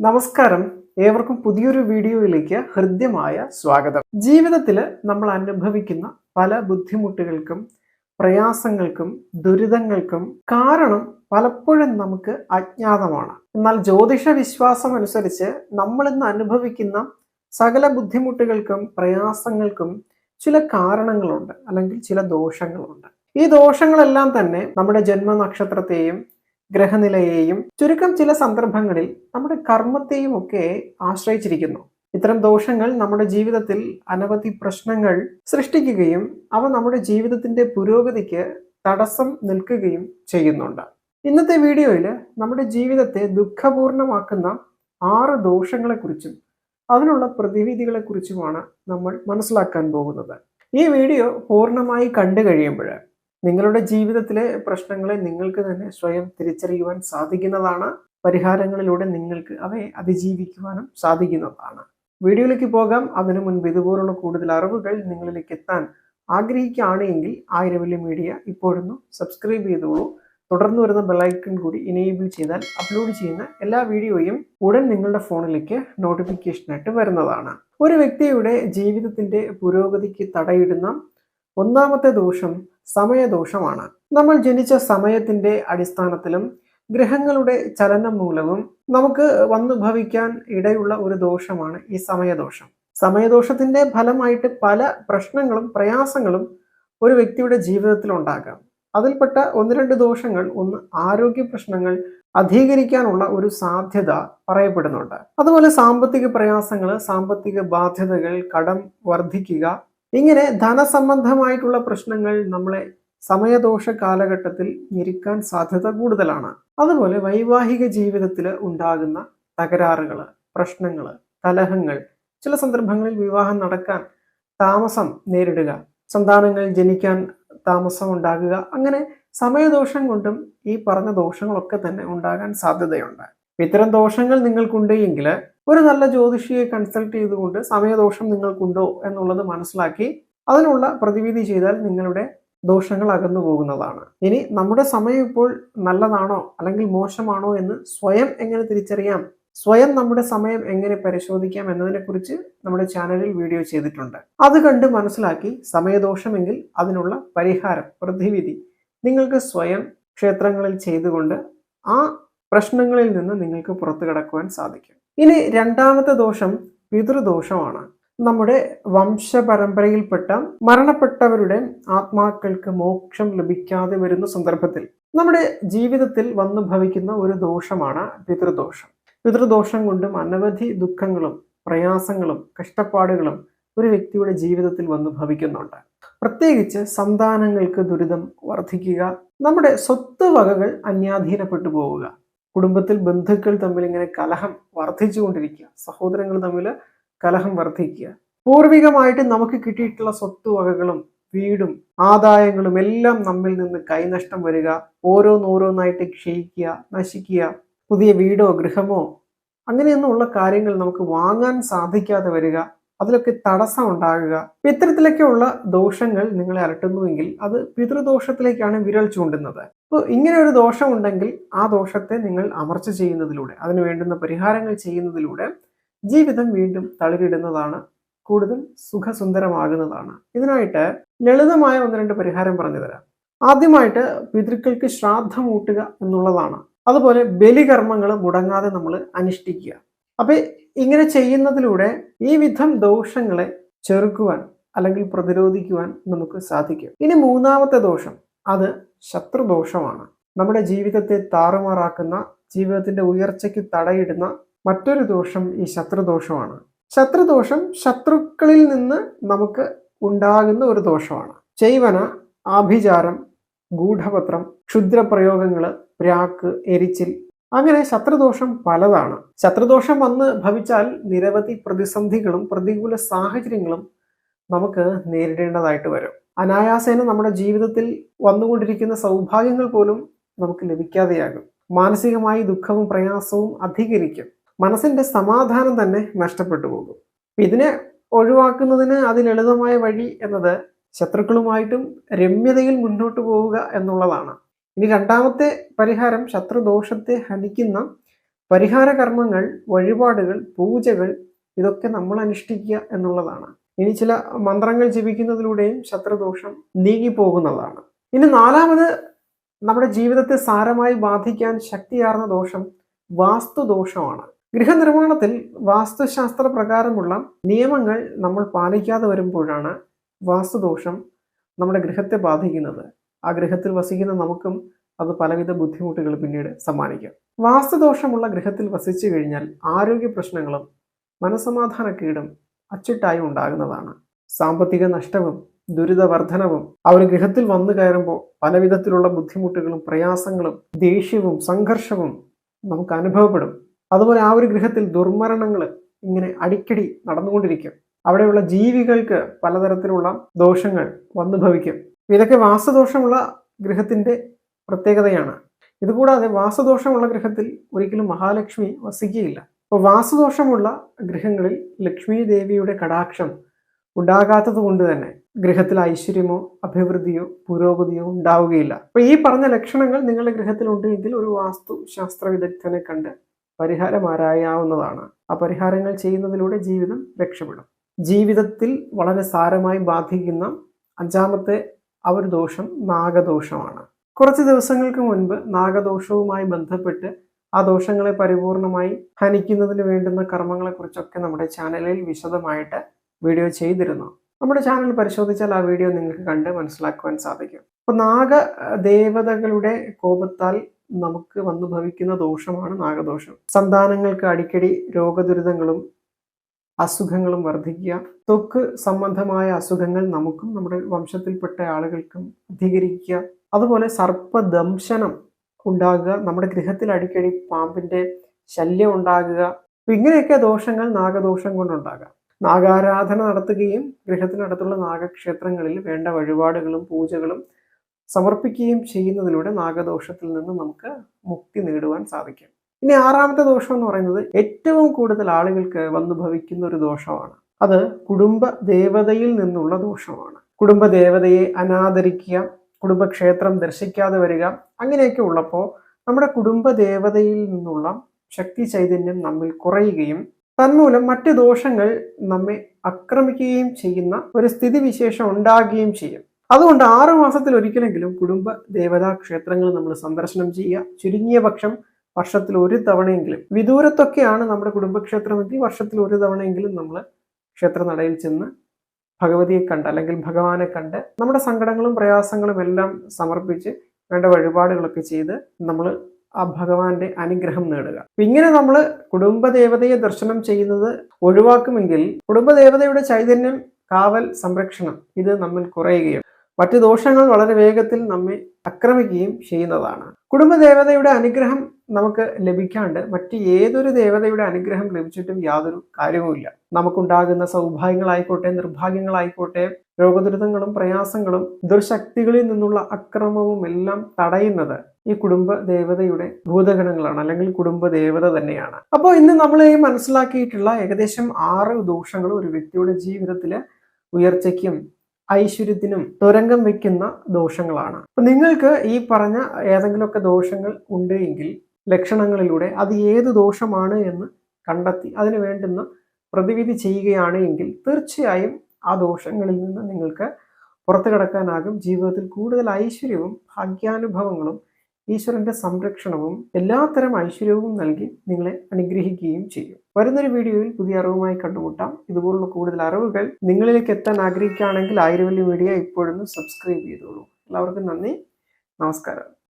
നമസ്കാരം. ഏവർക്കും പുതിയൊരു വീഡിയോയിലേക്ക് ഹൃദ്യമായ സ്വാഗതം. ജീവിതത്തിൽ നമ്മൾ അനുഭവിക്കുന്ന പല ബുദ്ധിമുട്ടുകൾക്കും പ്രയാസങ്ങൾക്കും ദുരിതങ്ങൾക്കും കാരണം പലപ്പോഴും നമുക്ക് അജ്ഞാതമാണ്. എന്നാൽ ജ്യോതിഷ വിശ്വാസം അനുസരിച്ച് നമ്മൾ ഇന്ന് അനുഭവിക്കുന്ന സകല ബുദ്ധിമുട്ടുകൾക്കും പ്രയാസങ്ങൾക്കും ചില കാരണങ്ങളുണ്ട് അല്ലെങ്കിൽ ചില ദോഷങ്ങളുണ്ട്. ഈ ദോഷങ്ങളെല്ലാം തന്നെ നമ്മുടെ ജന്മനക്ഷത്രത്തെയും ഗ്രഹനിലയെയും ചുരുക്കം ചില സന്ദർഭങ്ങളിൽ നമ്മുടെ കർമ്മത്തെയും ഒക്കെ ആശ്രയിച്ചിരിക്കുന്നു. ഇത്തരം ദോഷങ്ങൾ നമ്മുടെ ജീവിതത്തിൽ അനവധി പ്രശ്നങ്ങൾ സൃഷ്ടിക്കുകയും അവ നമ്മുടെ ജീവിതത്തിന്റെ പുരോഗതിക്ക് തടസ്സം നിൽക്കുകയും ചെയ്യുന്നുണ്ട്. ഇന്നത്തെ വീഡിയോയിൽ നമ്മുടെ ജീവിതത്തെ ദുഃഖപൂർണമാക്കുന്ന ആറ് ദോഷങ്ങളെക്കുറിച്ചും അതിനുള്ള പ്രതിവിധികളെക്കുറിച്ചുമാണ് നമ്മൾ മനസ്സിലാക്കാൻ പോകുന്നത്. ഈ വീഡിയോ പൂർണമായി കണ്ടു കഴിയുമ്പോൾ നിങ്ങളുടെ ജീവിതത്തിലെ പ്രശ്നങ്ങളെ നിങ്ങൾക്ക് തന്നെ സ്വയം തിരിച്ചറിയുവാൻ സാധിക്കുന്നതാണ്. പരിഹാരങ്ങളിലൂടെ നിങ്ങൾക്ക് അവയെ അതിജീവിക്കുവാനും സാധിക്കുന്നതാണ്. വീഡിയോയിലേക്ക് പോകാം. അതിനു മുൻപ് ഇതുപോലുള്ള കൂടുതൽ അറിവുകൾ നിങ്ങളിലേക്ക് എത്താൻ ആഗ്രഹിക്കുകയാണ് എങ്കിൽ ആയിരവല്യ മീഡിയ ഇപ്പോഴൊന്നും സബ്സ്ക്രൈബ് ചെയ്തോളൂ. തുടർന്ന് വരുന്ന ബെലൈക്കൺ കൂടി ഇനേബിൾ ചെയ്താൽ അപ്ലോഡ് ചെയ്യുന്ന എല്ലാ വീഡിയോയും ഉടൻ നിങ്ങളുടെ ഫോണിലേക്ക് നോട്ടിഫിക്കേഷനായിട്ട് വരുന്നതാണ്. ഒരു വ്യക്തിയുടെ ജീവിതത്തിന്റെ പുരോഗതിക്ക് തടയിടുന്ന ഒന്നാമത്തെ ദോഷം സമയദോഷമാണ്. നമ്മൾ ജനിച്ച സമയത്തിന്റെ അടിസ്ഥാനത്തിലും ഗ്രഹങ്ങളുടെ ചലനം മൂലവും നമുക്ക് വന്നു ഭവിക്കാൻ ഇടയുള്ള ഒരു ദോഷമാണ് ഈ സമയദോഷം. സമയദോഷത്തിന്റെ ഫലമായിട്ട് പല പ്രശ്നങ്ങളും പ്രയാസങ്ങളും ഒരു വ്യക്തിയുടെ ജീവിതത്തിൽ ഉണ്ടാകാം. അതിൽപ്പെട്ട ഒന്ന് രണ്ട് ദോഷങ്ങൾ ഒന്ന് ആരോഗ്യ പ്രശ്നങ്ങൾ അധീകരിക്കാനുള്ള ഒരു സാധ്യത പറയപ്പെടുന്നുണ്ട്. അതുപോലെ സാമ്പത്തിക പ്രയാസങ്ങൾ സാമ്പത്തിക ബാധ്യതകൾ കടം വർദ്ധിക്കുക ഇങ്ങനെ ധനസംബന്ധമായിട്ടുള്ള പ്രശ്നങ്ങൾ നമ്മളെ സമയദോഷ കാലഘട്ടത്തിൽ ഞെരുക്കാൻ സാധ്യത കൂടുതലാണ്. അതുപോലെ വൈവാഹിക ജീവിതത്തിൽ ഉണ്ടാകുന്ന തകരാറുകൾ പ്രശ്നങ്ങൾ കലഹങ്ങൾ ചില സന്ദർഭങ്ങളിൽ വിവാഹം നടക്കാൻ താമസം നേരിടുക സന്താനങ്ങൾ ജനിക്കാൻ താമസം ഉണ്ടാകുക അങ്ങനെ സമയദോഷം കൊണ്ടും ഈ പറഞ്ഞ ദോഷങ്ങളൊക്കെ തന്നെ ഉണ്ടാകാൻ സാധ്യതയുണ്ട്. ഇത്തരം ദോഷങ്ങൾ നിങ്ങൾക്കുണ്ട് എങ്കിൽ ഒരു നല്ല ജ്യോതിഷിയെ കൺസൾട്ട് ചെയ്തുകൊണ്ട് സമയദോഷം നിങ്ങൾക്കുണ്ടോ എന്നുള്ളത് മനസ്സിലാക്കി അതിനുള്ള പ്രതിവിധി ചെയ്താൽ നിങ്ങളുടെ ദോഷങ്ങൾ അകന്നു പോകുന്നതാണ്. ഇനി നമ്മുടെ സമയം ഇപ്പോൾ നല്ലതാണോ അല്ലെങ്കിൽ മോശമാണോ എന്ന് സ്വയം എങ്ങനെ തിരിച്ചറിയാം? സ്വയം നമ്മുടെ സമയം എങ്ങനെ പരിശോധിക്കാം എന്നതിനെക്കുറിച്ച് നമ്മുടെ ചാനലിൽ വീഡിയോ ചെയ്തിട്ടുണ്ട്. അത് കണ്ട് മനസ്സിലാക്കി സമയദോഷമെങ്കിൽ അതിനുള്ള പരിഹാരം പ്രതിവിധി നിങ്ങൾക്ക് സ്വയം ക്ഷേത്രങ്ങളിൽ ചെയ്തുകൊണ്ട് ആ പ്രശ്നങ്ങളിൽ നിന്ന് നിങ്ങൾക്ക് പുറത്തു കടക്കുവാൻ സാധിക്കും. ഇനി രണ്ടാമത്തെ ദോഷം പിതൃദോഷമാണ്. നമ്മുടെ വംശപരമ്പരയിൽപ്പെട്ട മരണപ്പെട്ടവരുടെ ആത്മാക്കൾക്ക് മോക്ഷം ലഭിക്കാതെ വരുന്ന സന്ദർഭത്തിൽ നമ്മുടെ ജീവിതത്തിൽ വന്നു ഭവിക്കുന്ന ഒരു ദോഷമാണ് പിതൃദോഷം. പിതൃദോഷം കൊണ്ടും അനവധി ദുഃഖങ്ങളും പ്രയാസങ്ങളും കഷ്ടപ്പാടുകളും ഒരു വ്യക്തിയുടെ ജീവിതത്തിൽ വന്നു ഭവിക്കുന്നുണ്ട്. പ്രത്യേകിച്ച് സന്താനങ്ങൾക്ക് ദുരിതം വർദ്ധിക്കുക നമ്മുടെ സ്വത്ത് വകകൾ അന്യാധീനപ്പെട്ടു പോവുക കുടുംബത്തിൽ ബന്ധുക്കൾ തമ്മിൽ ഇങ്ങനെ കലഹം വർദ്ധിച്ചുകൊണ്ടിരിക്കുക. സഹോദരങ്ങൾ തമ്മിൽ കലഹം വർദ്ധിക്കുക. പൂർവികമായിട്ട് നമുക്ക് കിട്ടിയിട്ടുള്ള സ്വത്ത് വകകളും വീടും ആദായങ്ങളും എല്ലാം നമ്മിൽ നിന്ന് കൈനഷ്ടം വരിക ഓരോന്നോരോന്നായിട്ട് ക്ഷയിക്കുക നശിക്കുക പുതിയ വീടോ ഗൃഹമോ അങ്ങനെയൊന്നുള്ള കാര്യങ്ങൾ നമുക്ക് വാങ്ങാൻ സാധിക്കാതെ വരിക. അതിലൊക്കെ തടസ്സം ഉണ്ടാകുക. ഇത്തരത്തിലൊക്കെയുള്ള ദോഷങ്ങൾ നിങ്ങളെ അലട്ടുന്നുവെങ്കിൽ അത് പിതൃദോഷത്തിലേക്കാണ് വിരൽ ചൂണ്ടുന്നത്. അപ്പോൾ ഇങ്ങനെ ഒരു ദോഷം ഉണ്ടെങ്കിൽ ആ ദോഷത്തെ നിങ്ങൾ അമർച്ച ചെയ്യുന്നതിലൂടെ അതിന് വേണ്ടുന്ന പരിഹാരങ്ങൾ ചെയ്യുന്നതിലൂടെ ജീവിതം വീണ്ടും തളിരിടുന്നതാണ് കൂടുതൽ സുഖസുന്ദരമാകുന്നതാണ്. ഇതിനായിട്ട് ലളിതമായ ഒന്ന് രണ്ട് പരിഹാരം പറഞ്ഞു തരാം. ആദ്യമായിട്ട് പിതൃക്കൾക്ക് ശ്രാദ്ധമൂട്ടുക എന്നുള്ളതാണ്. അതുപോലെ ബലികർമ്മങ്ങൾ മുടങ്ങാതെ നമ്മൾ അനുഷ്ഠിക്കുക. അപ്പൊ ഇങ്ങനെ ചെയ്യുന്നതിലൂടെ ഈ വിധം ദോഷങ്ങളെ ചെറുക്കുവാൻ അല്ലെങ്കിൽ പ്രതിരോധിക്കുവാൻ നമുക്ക് സാധിക്കും. ഇനി മൂന്നാമത്തെ ദോഷം അത് ശത്രുദോഷമാണ്. നമ്മുടെ ജീവിതത്തെ താറുമാറാക്കുന്ന ജീവിതത്തിന്റെ ഉയർച്ചയ്ക്ക് തടയിടുന്ന മറ്റൊരു ദോഷം ഈ ശത്രുദോഷമാണ്. ശത്രുദോഷം ശത്രുക്കളിൽ നിന്ന് നമുക്ക് ഉണ്ടാകുന്ന ഒരു ദോഷമാണ്. ചെയ്വന ആഭിചാരം ഗൂഢപത്രം ക്ഷുദ്രപ്രയോഗങ്ങൾ പ്രാക്ക് എരിച്ചിൽ അങ്ങനെ ശത്രുദോഷം പലതാണ്. ശത്രുദോഷം വന്ന് ഭവിച്ചാൽ നിരവധി പ്രതിസന്ധികളും പ്രതികൂല സാഹചര്യങ്ങളും നമുക്ക് നേരിടേണ്ടതായിട്ട് വരും. അനായാസേന നമ്മുടെ ജീവിതത്തിൽ വന്നുകൊണ്ടിരിക്കുന്ന സൗഭാഗ്യങ്ങൾ പോലും നമുക്ക് ലഭിക്കാതെയാകും. മാനസികമായി ദുഃഖവും പ്രയാസവും അധികരിക്കും. മനസ്സിന്റെ സമാധാനം തന്നെ നഷ്ടപ്പെട്ടു പോകും. ഇതിനെ ഒഴിവാക്കുന്നതിന് അതിലളിതമായ വഴി എന്നത് ശത്രുക്കളുമായിട്ടും രമ്യതയിൽ മുന്നോട്ട് പോവുക എന്നുള്ളതാണ്. ഇനി രണ്ടാമത്തെ പരിഹാരം ശത്രുദോഷത്തെ ഹനിക്കുന്ന പരിഹാര കർമ്മങ്ങൾ വഴിപാടുകൾ പൂജകൾ ഇതൊക്കെ നമ്മൾ അനുഷ്ഠിക്കുക എന്നുള്ളതാണ്. ഇനി ചില മന്ത്രങ്ങൾ ജപിക്കുന്നതിലൂടെയും ശത്രുദോഷം നീങ്ങിപ്പോകുന്നതാണ്. ഇനി നാലാമത് നമ്മുടെ ജീവിതത്തെ സാരമായി ബാധിക്കാൻ ശക്തിയാർന്ന ദോഷം വാസ്തുദോഷമാണ്. ഗൃഹനിർമ്മാണത്തിൽ വാസ്തുശാസ്ത്ര പ്രകാരമുള്ള നിയമങ്ങൾ നമ്മൾ പാലിക്കാതെ വരുമ്പോഴാണ് വാസ്തുദോഷം നമ്മുടെ ഗൃഹത്തെ ബാധിക്കുന്നത്. ആ ഗൃഹത്തിൽ വസിക്കുന്ന നമുക്കും അത് പലവിധ ബുദ്ധിമുട്ടുകൾ പിന്നീട് സമ്മാനിക്കാം. വാസ്തുദോഷമുള്ള ഗൃഹത്തിൽ വസിച്ചു കഴിഞ്ഞാൽ ആരോഗ്യ പ്രശ്നങ്ങളും മനസമാധാനക്കീടും അച്ചിട്ടായി ഉണ്ടാകുന്നതാണ്. സാമ്പത്തിക നഷ്ടവും ദുരിതവർദ്ധനവും അവർ ഗൃഹത്തിൽ വന്നു കയറുമ്പോൾ പലവിധത്തിലുള്ള ബുദ്ധിമുട്ടുകളും പ്രയാസങ്ങളും ദേഷ്യവും സംഘർഷവും നമുക്ക് അനുഭവപ്പെടും. അതുപോലെ ആ ഒരു ഗൃഹത്തിൽ ദുർമരണങ്ങൾ ഇങ്ങനെ അടിക്കടി നടന്നുകൊണ്ടിരിക്കും. അവിടെയുള്ള ജീവികൾക്ക് പലതരത്തിലുള്ള ദോഷങ്ങൾ വന്നു ഭവിക്കും ഇതൊക്കെ വാസദോഷമുള്ള ഗൃഹത്തിന്റെ പ്രത്യേകതയാണ്. ഇതുകൂടാതെ വാസദോഷമുള്ള ഗൃഹത്തിൽ ഒരിക്കലും മഹാലക്ഷ്മി വസിക്കുകയില്ല. അപ്പോൾ വാസദോഷമുള്ള ഗൃഹങ്ങളിൽ ലക്ഷ്മി ദേവിയുടെ കടാക്ഷം ഉണ്ടാകാത്തത് കൊണ്ട് തന്നെ ഗൃഹത്തിൽ ഐശ്വര്യമോ അഭിവൃദ്ധിയോ പുരോഗതിയോ ഉണ്ടാവുകയില്ല. അപ്പോൾ ഈ പറഞ്ഞ ലക്ഷണങ്ങൾ നിങ്ങളുടെ ഗൃഹത്തിലുണ്ടെങ്കിൽ ഒരു വാസ്തു ശാസ്ത്ര വിദഗ്ധനെ കണ്ട് പരിഹാരം ആരായാവുന്നതാണ്. ആ പരിഹാരങ്ങൾ ചെയ്യുന്നതിലൂടെ ജീവിതം രക്ഷപ്പെടും. ജീവിതത്തിൽ വളരെ സാരമായി ബാധിക്കുന്ന അഞ്ചാമത്തെ ആ ഒരു ദോഷം നാഗദോഷമാണ്. കുറച്ച് ദിവസങ്ങൾക്ക് മുൻപ് നാഗദോഷവുമായി ബന്ധപ്പെട്ട് ആ ദോഷങ്ങളെ പരിപൂർണമായി ഹനിക്കുന്നതിന് വേണ്ടുന്ന കർമ്മങ്ങളെക്കുറിച്ചൊക്കെ നമ്മുടെ ചാനലിൽ വിശദമായിട്ട് വീഡിയോ ചെയ്തിരുന്നു. നമ്മുടെ ചാനൽ പരിശോധിച്ചാൽ ആ വീഡിയോ നിങ്ങൾക്ക് കണ്ട് മനസ്സിലാക്കുവാൻ സാധിക്കും. അപ്പൊ നാഗ ദേവതകളുടെ കോപത്താൽ നമുക്ക് വന്നു ഭവിക്കുന്ന ദോഷമാണ് നാഗദോഷം. സന്താനങ്ങൾക്ക് അടിക്കടി രോഗദുരിതങ്ങളും അസുഖങ്ങളും വർദ്ധിക്കുക ത്വക്ക് സംബന്ധമായ അസുഖങ്ങൾ നമുക്കും നമ്മുടെ വംശത്തിൽപ്പെട്ട ആളുകൾക്കും അധികരിക്കുക. അതുപോലെ സർപ്പദംശനം ഉണ്ടാകുക. നമ്മുടെ ഗൃഹത്തിൽ അടിക്കടി പാമ്പിന്റെ ശല്യം ഉണ്ടാകുക. ഇങ്ങനെയൊക്കെ ദോഷങ്ങൾ നാഗദോഷം കൊണ്ടുണ്ടാകാം. നാഗാരാധന നടത്തുകയും ഗൃഹത്തിനടുത്തുള്ള നാഗക്ഷേത്രങ്ങളിൽ വേണ്ട വഴിപാടുകളും പൂജകളും സമർപ്പിക്കുകയും ചെയ്യുന്നതിലൂടെ നാഗദോഷത്തിൽ നിന്ന് നമുക്ക് മുക്തി നേടുവാൻ സാധിക്കും. ഇനി ആറാമത്തെ ദോഷം എന്ന് പറയുന്നത് ഏറ്റവും കൂടുതൽ ആളുകൾക്ക് വന്നു ഭവിക്കുന്ന ഒരു ദോഷമാണ്. അത് കുടുംബ ദേവതയിൽ നിന്നുള്ള ദോഷമാണ്. കുടുംബ ദേവതയെ അനാദരിക്കുക കുടുംബക്ഷേത്രം ദർശിക്കാതെ വരിക അങ്ങനെയൊക്കെ ഉള്ളപ്പോൾ നമ്മുടെ കുടുംബ ദേവതയിൽ നിന്നുള്ള ശക്തി ചൈതന്യം നമ്മിൽ കുറയുകയും തന്മൂലം മറ്റ് ദോഷങ്ങൾ നമ്മെ ആക്രമിക്കുകയും ചെയ്യുന്ന ഒരു സ്ഥിതിവിശേഷം ഉണ്ടാകുകയും ചെയ്യും. അതുകൊണ്ട് ആറു മാസത്തിൽ ഒരിക്കലെങ്കിലും കുടുംബ ദേവതാ ക്ഷേത്രങ്ങൾ നമ്മൾ സന്ദർശനം ചെയ്യുക. ചുരുങ്ങിയ പക്ഷം വർഷത്തിൽ ഒരു തവണയെങ്കിലും. വിദൂരത്തൊക്കെയാണ് നമ്മുടെ കുടുംബക്ഷേത്രമെങ്കിൽ വർഷത്തിൽ ഒരു തവണയെങ്കിലും നമ്മൾ ക്ഷേത്രനടയിൽ ചെന്ന് ഭഗവതിയെ കണ്ട് അല്ലെങ്കിൽ ഭഗവാനെ കണ്ട് നമ്മുടെ സങ്കടങ്ങളും പ്രയാസങ്ങളും എല്ലാം സമർപ്പിച്ച് വേണ്ട വഴിപാടുകളൊക്കെ ചെയ്ത് നമ്മൾ ആ ഭഗവാന്റെ അനുഗ്രഹം നേടുക. ഇങ്ങനെ നമ്മൾ കുടുംബദേവതയെ ദർശനം ചെയ്യുന്നത് ഒഴിവാക്കുമെങ്കിൽ കുടുംബദേവതയുടെ ചൈതന്യം കാവൽ സംരക്ഷണം ഇത് നമ്മിൽ കുറയുകയും മറ്റു ദോഷങ്ങൾ വളരെ വേഗത്തിൽ നമ്മെ ആക്രമിക്കുകയും ചെയ്യുന്നതാണ്. കുടുംബദേവതയുടെ അനുഗ്രഹം നമുക്ക് ലഭിക്കാണ്ട് മറ്റ് ഏതൊരു ദേവതയുടെ അനുഗ്രഹം ലഭിച്ചിട്ടും യാതൊരു കാര്യവുമില്ല നമുക്കുണ്ടാകുന്ന സൗഭാഗ്യങ്ങളായിക്കോട്ടെ നിർഭാഗ്യങ്ങളായിക്കോട്ടെ രോഗദുരിതങ്ങളും പ്രയാസങ്ങളും ദുർശക്തികളിൽ നിന്നുള്ള അക്രമവും എല്ലാം തടയുന്നത് ഈ കുടുംബ ദേവതയുടെ ഭൂതഗണങ്ങളാണ് അല്ലെങ്കിൽ കുടുംബ ദേവത തന്നെയാണ്. അപ്പോൾ ഇന്ന് നമ്മൾ ഈ മനസ്സിലാക്കിയിട്ടുള്ള ഏകദേശം ആറ് ദോഷങ്ങൾ ഒരു വ്യക്തിയുടെ ജീവിതത്തിൽ ഉയർച്ചയ്ക്കും ഐശ്വര്യത്തിനും തുരങ്കം വെക്കുന്ന ദോഷങ്ങളാണ്. അപ്പൊ നിങ്ങൾക്ക് ഈ പറഞ്ഞ ഏതെങ്കിലുമൊക്കെ ദോഷങ്ങൾ ഉണ്ട് എങ്കിൽ ലക്ഷണങ്ങളിലൂടെ അത് ഏത് ദോഷമാണ് എന്ന് കണ്ടെത്തി അതിന് വേണ്ടുന്ന പ്രതിവിധി ചെയ്യുകയാണ് എങ്കിൽ തീർച്ചയായും ആ ദോഷങ്ങളിൽ നിന്ന് നിങ്ങൾക്ക് പുറത്തു കടക്കാനാകും. ജീവിതത്തിൽ കൂടുതൽ ഐശ്വര്യവും ഭാഗ്യാനുഭവങ്ങളും ഈശ്വരന്റെ സംരക്ഷണവും എല്ലാത്തരം ഐശ്വര്യവും നൽകി നിങ്ങളെ അനുഗ്രഹിക്കുകയും ചെയ്യും. വരുന്നൊരു വീഡിയോയിൽ പുതിയ അറിവുമായി കണ്ടുമുട്ടാം. ഇതുപോലുള്ള കൂടുതൽ അറിവുകൾ നിങ്ങളിലേക്ക് എത്താൻ ആഗ്രഹിക്കുകയാണെങ്കിൽ ആയുർവേദ മീഡിയ ഇപ്പോഴൊന്ന് സബ്സ്ക്രൈബ് ചെയ്തോളൂ. എല്ലാവർക്കും നന്ദി. നമസ്കാരം.